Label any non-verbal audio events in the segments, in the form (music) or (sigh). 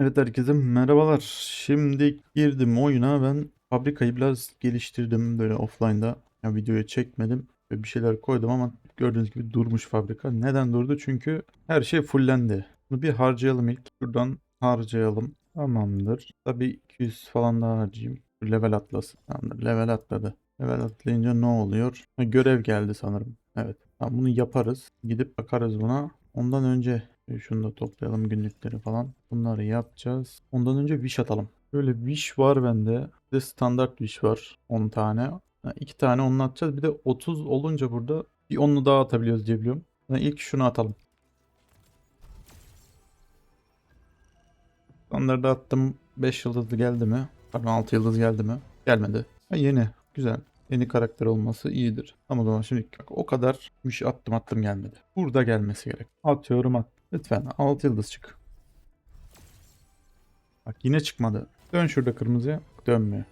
Evet herkese merhabalar. Şimdi girdim oyuna ben fabrikayı biraz geliştirdim böyle offline'da. Ya videoya çekmedim ve bir şeyler koydum ama gördüğünüz gibi durmuş fabrika. Neden durdu? Çünkü her şey fullendi. Bunu bir harcayalım ilk. Şuradan harcayalım. Tamamdır. Tabii 200 falan daha harcayayım. Level atlasın. Tamamdır. Level atladı. Level atlayınca ne oluyor? Görev geldi sanırım. Evet. Tamam, bunu yaparız. Gidip bakarız buna. Ondan önce şunu da toplayalım günlükleri falan. Bunları yapacağız. Ondan önce wish atalım. Böyle wish var bende. Bir de standart wish var. 10 tane. Ha, 2 tane onu atacağız. Bir de 30 olunca burada bir onlu daha atabiliyoruz diye biliyorum. Ben ilk şunu atalım. Standart'a attım. 5 yıldızlı geldi mi? Pardon 6 yıldız geldi mi? Gelmedi. Ha, yeni. Güzel. Yeni karakter olması iyidir. Ama o zaman şimdi bak, o kadar wish attım attım gelmedi. Burada gelmesi gerek. Atıyorum at. Lütfen 6 yıldız çık. Bak yine çıkmadı. Dön şurada kırmızıya. Dönmüyor.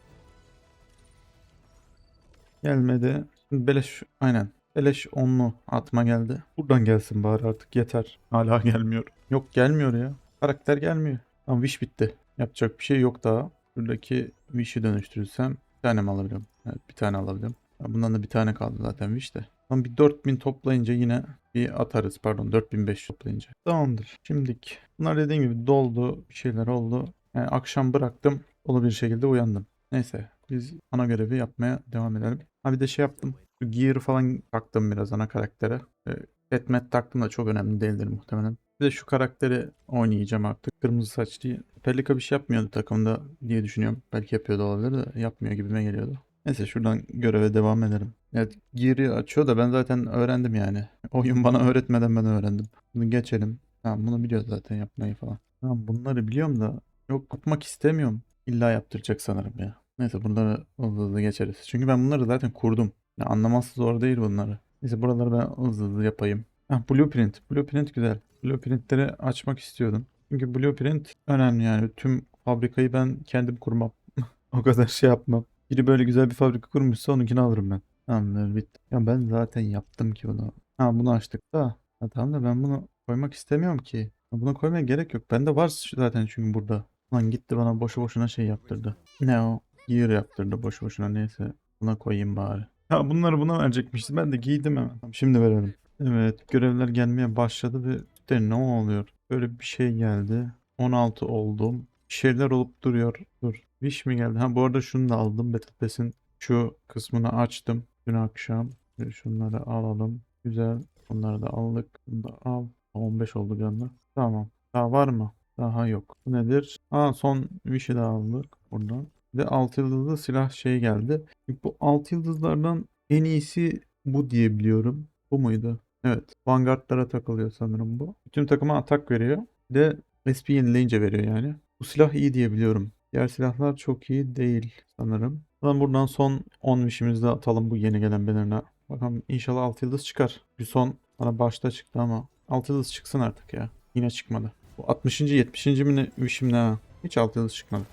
Gelmedi. Şimdi beleş aynen. Beleş onlu atma geldi. Buradan gelsin bari artık yeter. Hala (laughs) gelmiyor. Yok gelmiyor ya. Karakter gelmiyor. Tamam wish bitti. Yapacak bir şey yok daha. Buradaki wish'i dönüştürürsem bir tane mi alabiliyorum? Evet bir tane alabiliyorum. Ya Bundan da bir tane kaldı zaten wish de. Tam bir 4000 toplayınca yine bir atarız. Pardon 4500 toplayınca. Tamamdır. Şimdik. Bunlar dediğim gibi doldu. Bir şeyler oldu. Yani akşam bıraktım. Dolu bir şekilde uyandım. Neyse. Biz ana görevi yapmaya devam edelim. Ha bir de şey yaptım. Şu gear falan taktım biraz ana karaktere. Ee, Batman taktım da çok önemli değildir muhtemelen. Bir de şu karakteri oynayacağım artık. Kırmızı saçlı. Pelika bir şey yapmıyordu takımda diye düşünüyorum. Belki yapıyordu olabilir de yapmıyor gibime geliyordu. Neyse şuradan göreve devam edelim. Evet Gear'i açıyor da ben zaten öğrendim yani. (laughs) Oyun bana öğretmeden ben öğrendim. Bunu geçelim. Tamam bunu biliyoruz zaten yapmayı falan. Tamam bunları biliyorum da yok yapmak istemiyorum. İlla yaptıracak sanırım ya. Neyse bunları hızlı hızlı geçeriz. Çünkü ben bunları zaten kurdum. Ya anlaması zor değil bunları. Neyse buraları ben hızlı hızlı yapayım. Hah, blueprint. Blueprint güzel. Blueprintleri açmak istiyordum. Çünkü blueprint önemli yani. Tüm fabrikayı ben kendim kurmam. (laughs) o kadar şey yapmam. Biri böyle güzel bir fabrika kurmuşsa onunkini alırım ben. Tamamdır bitti. Ya ben zaten yaptım ki bunu. Ha bunu açtık da. Ha, tamam da ben bunu koymak istemiyorum ki. Ya Buna koymaya gerek yok. Bende var zaten çünkü burada. Lan gitti bana boşu boşuna şey yaptırdı. Ne o? Gear yaptırdı boşu boşuna neyse. Buna koyayım bari. Ha bunları buna verecekmişti. Ben de giydim hemen. Tamam, Şimdi verelim. Evet görevler gelmeye başladı ve işte ne oluyor? Böyle bir şey geldi. 16 oldum. Şeyler olup duruyor. Dur. Wish mi geldi? Ha bu arada şunu da aldım. Battle Pass'in şu kısmını açtım. Dün akşam. Şunları alalım. Güzel. Bunları da aldık. Bunu da al. 15 oldu bir anda. Tamam. Daha var mı? Daha yok. Bu nedir? Aa son Wish'i de aldık buradan. Bir de 6 yıldızlı silah şey geldi. Bu 6 yıldızlardan en iyisi bu diye biliyorum. Bu muydu? Evet. Vanguardlara takılıyor sanırım bu. Bütün takıma atak veriyor. Bir de SP yenileyince veriyor yani. Bu silah iyi diye biliyorum. Diğer silahlar çok iyi değil sanırım. Lan buradan son 10 wish'imizi de atalım bu yeni gelen banner'ına. Bakalım inşallah 6 yıldız çıkar. Bir son bana başta çıktı ama 6 yıldız çıksın artık ya. Yine çıkmadı. Bu 60. 70. mi ne wish'im ne ha? Hiç 6 yıldız çıkmadı.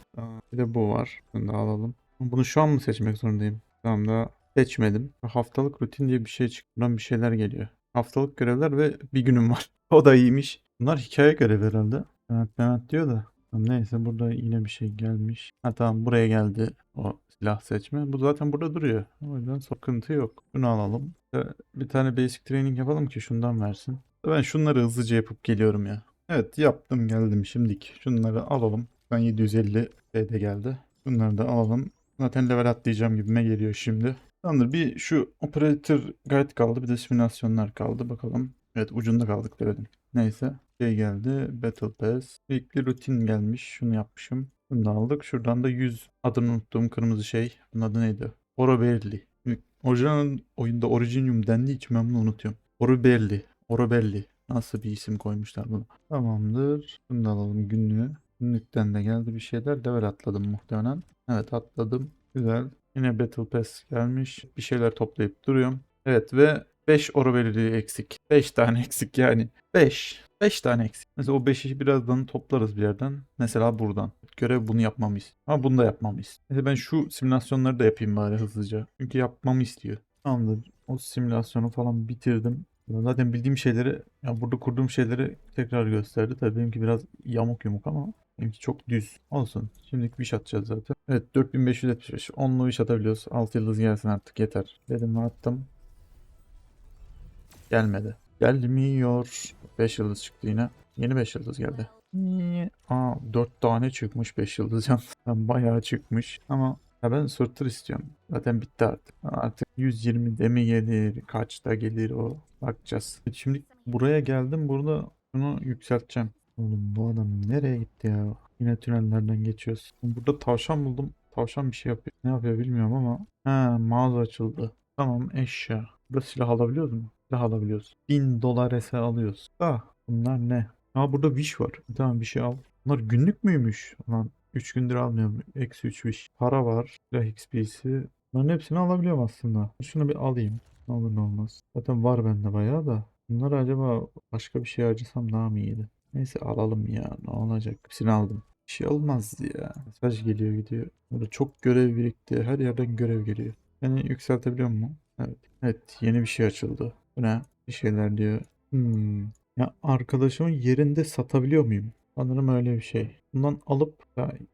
Bir de bu var. Bunu da alalım. Bunu şu an mı seçmek zorundayım? Tamam da seçmedim. Haftalık rutin diye bir şey çıktı. Buradan bir şeyler geliyor. Haftalık görevler ve bir günüm var. (laughs) O da iyiymiş. Bunlar hikaye görevi herhalde. Evet evet diyor da. Neyse burada yine bir şey gelmiş. Ha tamam buraya geldi o silah seçme. Bu zaten burada duruyor. O yüzden sıkıntı yok. Bunu alalım. Ee, Bir tane basic training yapalım ki şundan versin. Ben şunları hızlıca yapıp geliyorum ya. Evet yaptım geldim şimdiki. Şunları alalım. Ben 750 de geldi. Bunları da alalım. Zaten level atlayacağım gibime geliyor şimdi. Tamamdır bir şu operator guide kaldı bir de simülasyonlar kaldı bakalım. Evet ucunda kaldık levelin. Neyse şey geldi Battle Pass. Weekly rutin gelmiş şunu yapmışım. Bunu da aldık. Şuradan da 100 adını unuttuğum kırmızı şey. Bunun adı neydi? Oroberli. Orijinal oyunda Originium dendiği için ben bunu unutuyorum. Oroberli. Orobelli. Nasıl bir isim koymuşlar bunu. Tamamdır. Bunu da alalım günlüğü. Günlükten de geldi bir şeyler. Level atladım muhtemelen. Evet atladım. Güzel. Yine Battle Pass gelmiş. Bir şeyler toplayıp duruyorum. Evet ve 5 Orobelli eksik. 5 tane (laughs) eksik yani. 5. 5 tane eksik. Mesela o 5'i birazdan toplarız bir yerden. Mesela buradan. Görev bunu yapmamı istiyor. Ama bunu da yapmamı istiyor. Mesela ben şu simülasyonları da yapayım bari hızlıca. Çünkü yapmamı istiyor. Tamamdır. O simülasyonu falan bitirdim. Zaten bildiğim şeyleri, ya burada kurduğum şeyleri tekrar gösterdi. Tabii benimki biraz yamuk yumuk ama Benimki çok düz. Olsun. Şimdilik bir iş atacağız zaten. Evet 4575. Onlu iş atabiliyoruz. 6 yıldız gelsin artık yeter. Dedim attım. Gelmedi. Gelmiyor. 5 yıldız çıktı yine. Yeni 5 yıldız geldi. Aa 4 tane çıkmış 5 yıldız. (laughs) Ben bayağı çıkmış ama ya ben sırtır istiyorum. Zaten bitti artık. Artık 120 de mi gelir? Kaçta gelir o? Bakacağız. Şimdi buraya geldim. Burada bunu yükselteceğim. Oğlum bu adam nereye gitti ya? Yine tünellerden geçiyoruz. Burada tavşan buldum. Tavşan bir şey yapıyor. Ne yapıyor bilmiyorum ama. Ha mağaza açıldı. Tamam eşya. Burada silah alabiliyoruz mu? Silah alabiliyoruz. 1000 dolar ese alıyoruz. Da bunlar ne? Aa burada wish var. Tamam bir şey al. Bunlar günlük müymüş? Lan 3 gündür almıyorum. Eksi 3 wish. Para var. Silah XP'si. Bunların hepsini alabiliyorum aslında. Şunu bir alayım. Ne olur ne olmaz. Zaten var bende bayağı da. Bunları acaba başka bir şey harcasam daha mı iyiydi? Neyse alalım ya. Ne olacak? Hepsini aldım. Bir şey olmaz ya. Mesaj geliyor gidiyor. Burada çok görev birikti. Her yerden görev geliyor. Beni yükseltebiliyor mu? Evet. Evet yeni bir şey açıldı. Ne? Bir şeyler diyor. Hmm. Ya arkadaşımın yerinde satabiliyor muyum? Sanırım öyle bir şey. Bundan alıp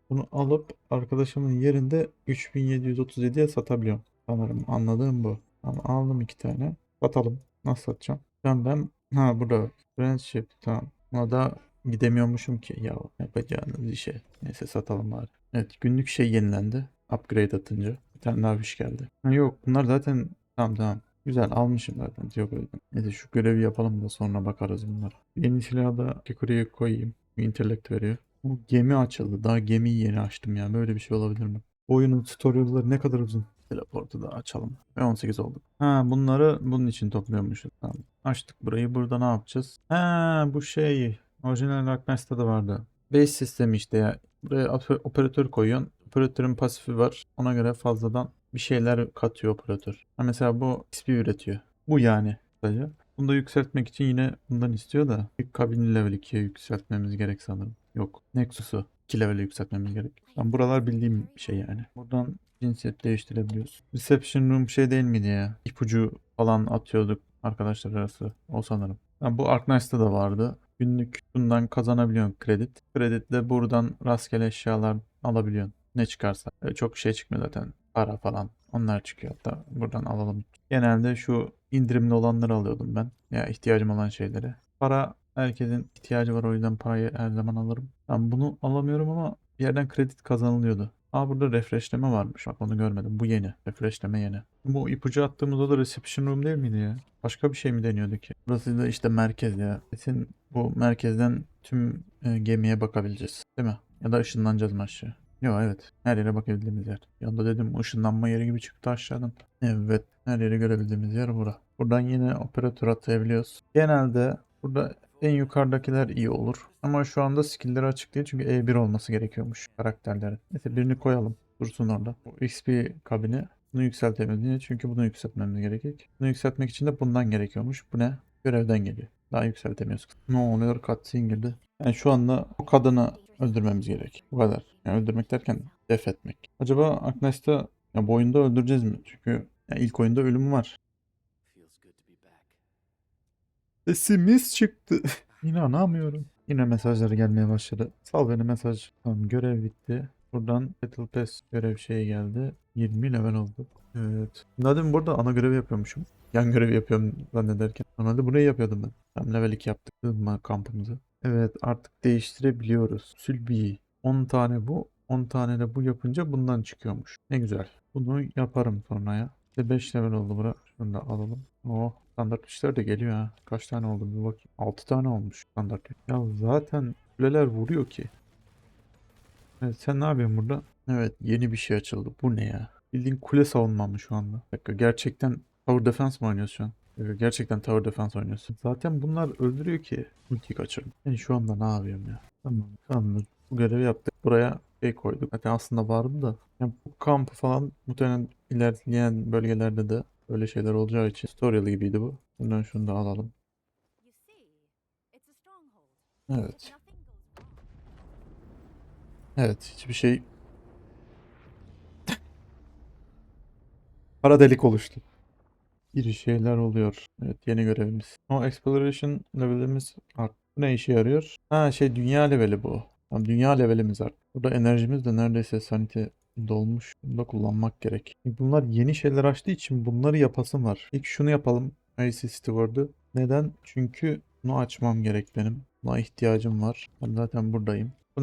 bunu alıp arkadaşımın yerinde 3737'ye satabiliyorum. Sanırım anladığım bu. Tamam aldım iki tane. Satalım. Nasıl satacağım? Ben ben ha burada friendship tamam. Buna da gidemiyormuşum ki ya yapacağınız işe. Neyse satalım bari. Evet günlük şey yenilendi. Upgrade atınca. Bir tane daha bir şey geldi. Ha, yok bunlar zaten tamam tamam. Güzel almışım zaten. Öyle. Neyse şu görevi yapalım da sonra bakarız bunlara. Yeni silahı da Kikuri'ye koyayım. Intellect veriyor. Bu gemi açıldı. Daha gemiyi yeni açtım ya. Böyle bir şey olabilir mi? Oyunun tutorial'ları ne kadar uzun. Teleportu da açalım. Ve 18 olduk. Ha bunları bunun için topluyormuşuz. Tamam. Açtık burayı. Burada ne yapacağız? Ha bu şey. Orijinal Darkness'ta da vardı. Base sistemi işte ya. Buraya oper- operatör koyuyorsun. Operatörün pasifi var. Ona göre fazladan bir şeyler katıyor operatör. Ha mesela bu XP üretiyor. Bu yani. Sadece. Bunu da yükseltmek için yine bundan istiyor da ilk kabini level 2'ye yükseltmemiz gerek sanırım. Yok. Nexus'u 2 level'e yükseltmemiz gerek. Ben buralar bildiğim şey yani. Buradan cinsiyet değiştirebiliyoruz. Reception room şey değil miydi ya? İpucu falan atıyorduk arkadaşlar arası. O sanırım. Ha, bu Arknight'ta da vardı. Günlük bundan kazanabiliyorsun kredi. Kreditle buradan rastgele eşyalar alabiliyorsun. Ne çıkarsa. Öyle çok şey çıkmıyor zaten. Para falan. Onlar çıkıyor hatta. Buradan alalım. Genelde şu indirimli olanları alıyordum ben. Ya ihtiyacım olan şeyleri. Para herkesin ihtiyacı var o yüzden parayı her zaman alırım. Ben bunu alamıyorum ama bir yerden kredi kazanılıyordu. Aa burada refreshleme varmış. Bak onu görmedim. Bu yeni. Refreshleme yeni. Bu ipucu attığımızda da reception room değil miydi ya? Başka bir şey mi deniyordu ki? Burası da işte merkez ya. Kesin bu merkezden tüm e, gemiye bakabileceğiz. Değil mi? Ya da ışınlanacağız mı? Yok evet. Her yere bakabildiğimiz yer. Yanında dedim ışınlanma yeri gibi çıktı aşağıdan. Evet. Her yeri görebildiğimiz yer bura. Buradan yine operatör atayabiliyoruz. Genelde burada en yukarıdakiler iyi olur. Ama şu anda skill'leri açık değil çünkü E1 olması gerekiyormuş karakterlerin. Neyse birini koyalım. Dursun orada. Bu XP kabini. Bunu yükseltemeyiz. Çünkü bunu yükseltmemiz gerekecek. Bunu yükseltmek için de bundan gerekiyormuş. Bu ne? Görevden geliyor. Daha yükseltemiyoruz. Ne oluyor? Cutscene girdi. Yani şu anda o kadını öldürmemiz gerek. Bu kadar. Yani öldürmek derken def etmek. Acaba Agnes'ta ya bu oyunda öldüreceğiz mi? Çünkü ya ilk oyunda ölüm var. Sesimiz çıktı. (laughs) İnanamıyorum. Yine mesajları gelmeye başladı. Sal beni mesaj. Tamam görev bitti. Buradan Battle Pass görev şeyi geldi. 20 level olduk. Evet. Zaten burada ana görevi yapıyormuşum. Yan görevi yapıyorum zannederken. Normalde burayı yapıyordum ben. Tam level 2 yaptık. Kampımızı. Evet artık değiştirebiliyoruz. Sülbi. 10 tane bu. 10 tane de bu yapınca bundan çıkıyormuş. Ne güzel. Bunu yaparım sonra ya. İşte 5 level oldu bura. Şunu da alalım. Oh standart işler de geliyor ha. Kaç tane oldu bir bakayım. 6 tane olmuş standart. Ya zaten kuleler vuruyor ki. Evet sen ne yapıyorsun burada? Evet yeni bir şey açıldı. Bu ne ya? Bildiğin kule savunma mı şu anda? Dakika gerçekten Tower Defense mi oynuyorsun şu an? Evet, Gerçekten Tower Defense oynuyorsun. Zaten bunlar öldürüyor ki. Ulti kaçırdım. Ben şu anda ne yapıyorum ya? Tamam. Tamam. Bu görevi yaptık. Buraya şey koyduk. Zaten aslında vardı da. Yani bu kampı falan muhtemelen ilerleyen bölgelerde de böyle şeyler olacağı için tutorial gibiydi bu. Bundan şunu da alalım. Evet. Evet. Hiçbir şey Kara delik oluştu. Bir şeyler oluyor. Evet yeni görevimiz. O exploration levelimiz arttı. Ne işe yarıyor? Ha şey dünya leveli bu. Tamam, dünya levelimiz artık. Burada enerjimiz de neredeyse sanite dolmuş. Bunu da kullanmak gerek. Bunlar yeni şeyler açtığı için bunları yapasım var. İlk şunu yapalım. IC Steward'ı. Neden? Çünkü bunu açmam gerek benim. Buna ihtiyacım var. Ben zaten buradayım. Bu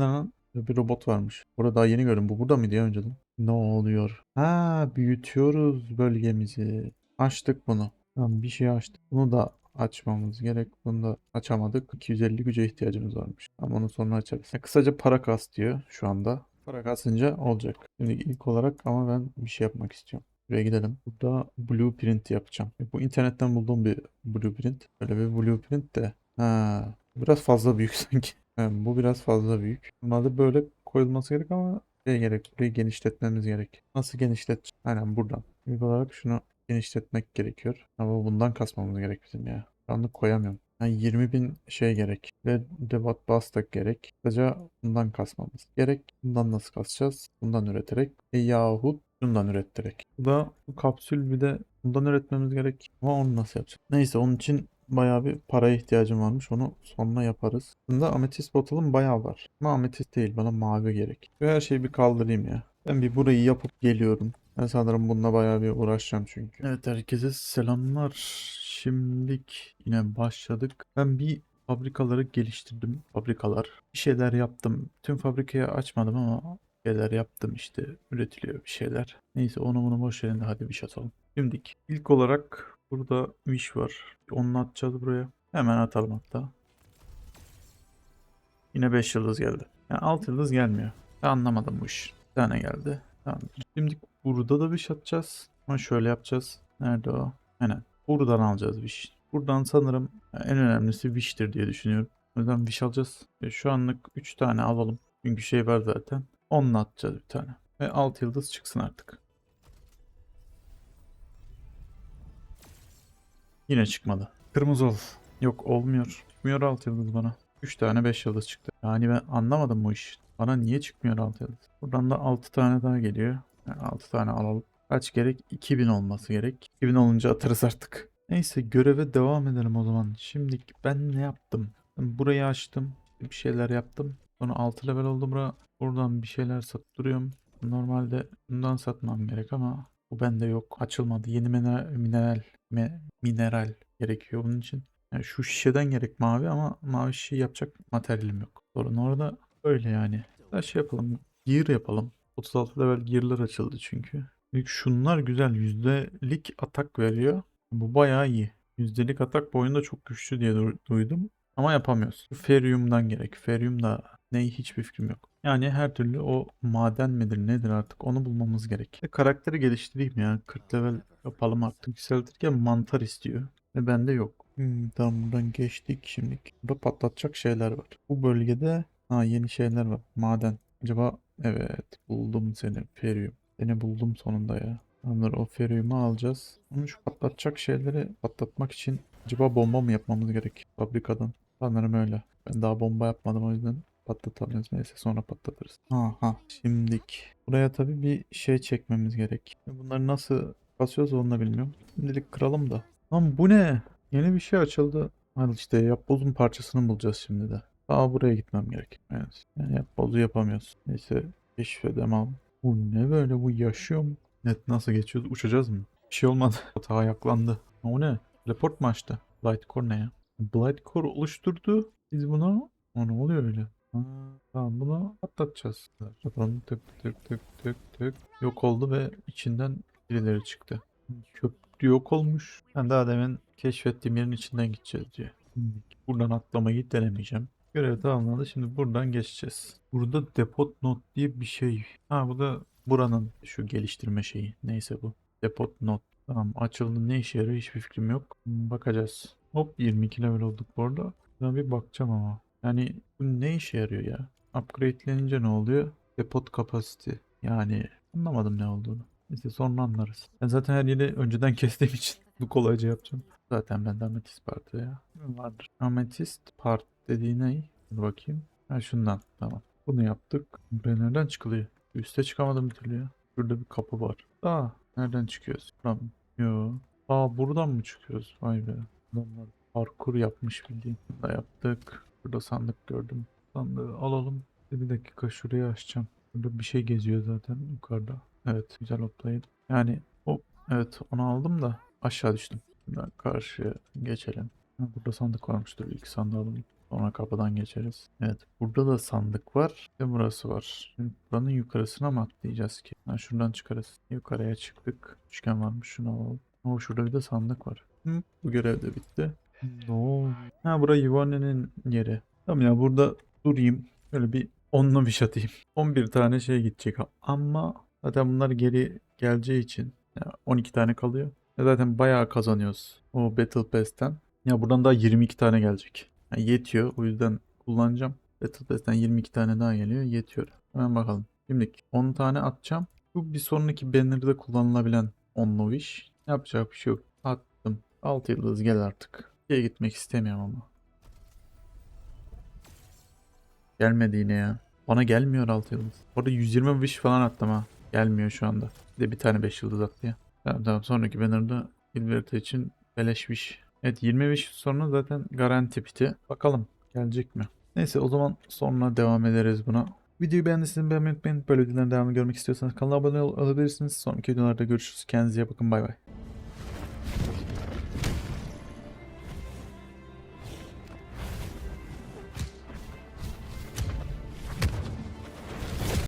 Bir robot varmış. Burada daha yeni gördüm. Bu burada mıydı ya önceden? Ne oluyor? Ha büyütüyoruz bölgemizi. Açtık bunu. Tamam bir şey açtık. Bunu da açmamız gerek. Bunu da açamadık. 250 güce ihtiyacımız varmış. Ama onu sonra açarız. Ya kısaca para kas diyor şu anda. Para kasınca olacak. Şimdi ilk olarak ama ben bir şey yapmak istiyorum. Buraya gidelim. Burada blueprint yapacağım. Bu internetten bulduğum bir blueprint. Böyle bir blueprint de. Ha, biraz fazla büyük (laughs) sanki. Evet, bu biraz fazla büyük. Normalde böyle koyulması gerek ama şey gerek. Burayı genişletmemiz gerek. Nasıl genişlet? Aynen buradan. İlk olarak şunu genişletmek gerekiyor. Ama bundan kasmamız gerek bizim ya. Şu anlık koyamıyorum. Yani 20 bin şey gerek. Ve debat bastak gerek. Kısaca bundan kasmamız gerek. Bundan nasıl kasacağız? Bundan üreterek. E, yahut bundan ürettirerek. Bu da bu kapsül bir de bundan üretmemiz gerek. Ama onu nasıl yapacağız? Neyse onun için bayağı bir paraya ihtiyacım varmış. Onu sonra yaparız. Bunda ametist botalım bayağı var. Ama ametist değil. Bana mavi gerek. Ve her şeyi bir kaldırayım ya. Ben bir burayı yapıp geliyorum. Ben sanırım bununla bayağı bir uğraşacağım çünkü. Evet herkese selamlar. Şimdilik yine başladık. Ben bir fabrikaları geliştirdim. Fabrikalar. Bir şeyler yaptım. Tüm fabrikayı açmadım ama şeyler yaptım işte. Üretiliyor bir şeyler. Neyse onu bunu boş verin de hadi bir şey atalım. Şimdilik ilk olarak burada wish var. Onu atacağız buraya. Hemen atalım hatta. Yine 5 yıldız geldi. Yani 6 yıldız gelmiyor. Ben anlamadım bu iş. Bir tane geldi. Tamam. Şimdi burada da bir şey atacağız. Ama şöyle yapacağız. Nerede o? Aynen. Buradan alacağız Wish. Buradan sanırım en önemlisi Wish'tir diye düşünüyorum. O yüzden Wish alacağız. Ve şu anlık 3 tane alalım. Çünkü şey var zaten. Onunla atacağız bir tane. Ve 6 yıldız çıksın artık. Yine çıkmadı. Kırmızı ol. Yok olmuyor. Çıkmıyor 6 yıldız bana. 3 tane 5 yıldız çıktı. Yani ben anlamadım bu iş. Bana niye çıkmıyor 6 yıldız? Buradan da 6 tane daha geliyor. Yani 6 tane alalım. Kaç gerek? 2000 olması gerek. 2000 olunca atarız artık. Neyse göreve devam edelim o zaman. Şimdi ben ne yaptım? Ben burayı açtım. Bir şeyler yaptım. Sonra 6 level oldu bura. Buradan bir şeyler sattırıyorum. Normalde bundan satmam gerek ama bu bende yok. Açılmadı. Yeni mineral, me- mineral gerekiyor bunun için. Yani şu şişeden gerek mavi ama mavi şişe yapacak materyalim yok. Sorun orada öyle yani. Her şey yapalım. Gear yapalım. 36 level gear'lar açıldı çünkü. İlk şunlar güzel. Yüzdelik atak veriyor. Bu bayağı iyi. Yüzdelik atak bu oyunda çok güçlü diye du- duydum. Ama yapamıyoruz. Ferium'dan gerek. Ferium da neyi hiçbir fikrim yok. Yani her türlü o maden midir nedir artık onu bulmamız gerek. E, karakteri geliştireyim ya. 40 level yapalım artık. Yükseltirken mantar istiyor. Ve bende yok. Hmm, tamam buradan geçtik şimdi. Burada patlatacak şeyler var. Bu bölgede ha, yeni şeyler var. Maden. Acaba evet buldum seni Ferium. Seni buldum sonunda ya. Tamamdır o Ferium'u alacağız. Onu şu patlatacak şeyleri patlatmak için acaba bomba mı yapmamız gerek fabrikadan? Sanırım öyle. Ben daha bomba yapmadım o yüzden patlatamıyoruz. Neyse sonra patlatırız. Aha şimdilik. Buraya tabii bir şey çekmemiz gerek. Bunları nasıl basıyoruz onu da bilmiyorum. Şimdilik kıralım da. Lan bu ne? Yeni bir şey açıldı. Hadi işte yapbozun parçasını bulacağız şimdi de. Daha buraya gitmem gerek. Evet. Yani yapbozu yapamıyoruz. Neyse keşfedemem. Bu ne böyle bu yaşıyor mu? Net nasıl geçiyoruz? Uçacağız mı? Bir şey olmadı. (laughs) Hata ayaklandı. O ne? Teleport mu açtı? Blightcore ne ya? Blightcore oluşturdu. Biz bunu... O ne oluyor öyle? Ha, tamam bunu atlatacağız. Bakalım tık tık tık tık tık. Yok oldu ve içinden birileri çıktı. Köprü yok olmuş. Ben daha demin keşfettiğim yerin içinden gideceğiz. Şimdi Buradan atlamayı denemeyeceğim. Görev tamamlandı. Şimdi buradan geçeceğiz. Burada depot not diye bir şey. Ha bu da buranın şu geliştirme şeyi. Neyse bu. Depot not. Tamam açıldı. Ne işe yarıyor hiçbir fikrim yok. Hmm, Bakacağız. Hop 22 level olduk bu arada. Ben bir bakacağım ama. Yani bu ne işe yarıyor ya? Upgrade'lenince ne oluyor? Depot capacity. Yani anlamadım ne olduğunu. Neyse sonra anlarız. Ben zaten her yeri önceden (laughs) kestiğim için bu kolayca yapacağım. Zaten bende ametist partı ya. Vardır. Ametist part dediği ne? Dur bakayım. Ha şundan. Tamam. Bunu yaptık. Buraya nereden çıkılıyor? Üste çıkamadım bir türlü ya. Şurada bir kapı var. Aa nereden çıkıyoruz? Buradan mı? Yo. Aa buradan mı çıkıyoruz? Vay be. Adamlar parkur yapmış bildiğin. Da yaptık. Burada sandık gördüm. Sandığı alalım. Bir dakika şurayı açacağım. Burada bir şey geziyor zaten yukarıda. Evet güzel hoplayın. Yani hop evet onu aldım da aşağı düştüm. Şimdi karşıya geçelim. Burada sandık varmış dur ilk sandığı alalım. Sonra kapıdan geçeriz. Evet burada da sandık var. Ve burası var. Şimdi buranın yukarısına mı atlayacağız ki? Ha, şuradan çıkarız. Yukarıya çıktık. Üçgen varmış şunu alalım. Oo şurada bir de sandık var. Hı, bu görev de bitti. Ne oldu? Ha bura Yuvane'nin yeri. Tamam ya burada durayım. Böyle bir onlu bir şey atayım. 11 tane şey gidecek ama zaten bunlar geri geleceği için ya 12 tane kalıyor. Ya zaten bayağı kazanıyoruz o Battle Pass'ten. Ya buradan daha 22 tane gelecek. Yani yetiyor o yüzden kullanacağım. Battle Pass'ten 22 tane daha geliyor yetiyor. Hemen bakalım. Şimdi 10 tane atacağım. Bu bir sonraki banner'da kullanılabilen onlu wish. Yapacak bir şey yok. Attım. 6 yıldız gel artık. Şeye gitmek istemiyorum ama. Gelmedi yine ya. Bana gelmiyor 6 yıldız. Orada 120 wish falan attım ha. Gelmiyor şu anda. Bir de bir tane 5 yıldız attı ya. Tamam tamam sonraki banner'da Hilberta için beleş wish. Evet 20 wish sonra zaten garanti biti. Bakalım gelecek mi? Neyse o zaman sonra devam ederiz buna. Videoyu beğendiyseniz beğenmeyi unutmayın. Böyle videoların devamını görmek istiyorsanız kanala abone ol- olabilirsiniz. Sonraki videolarda görüşürüz. Kendinize iyi bakın. Bay bay.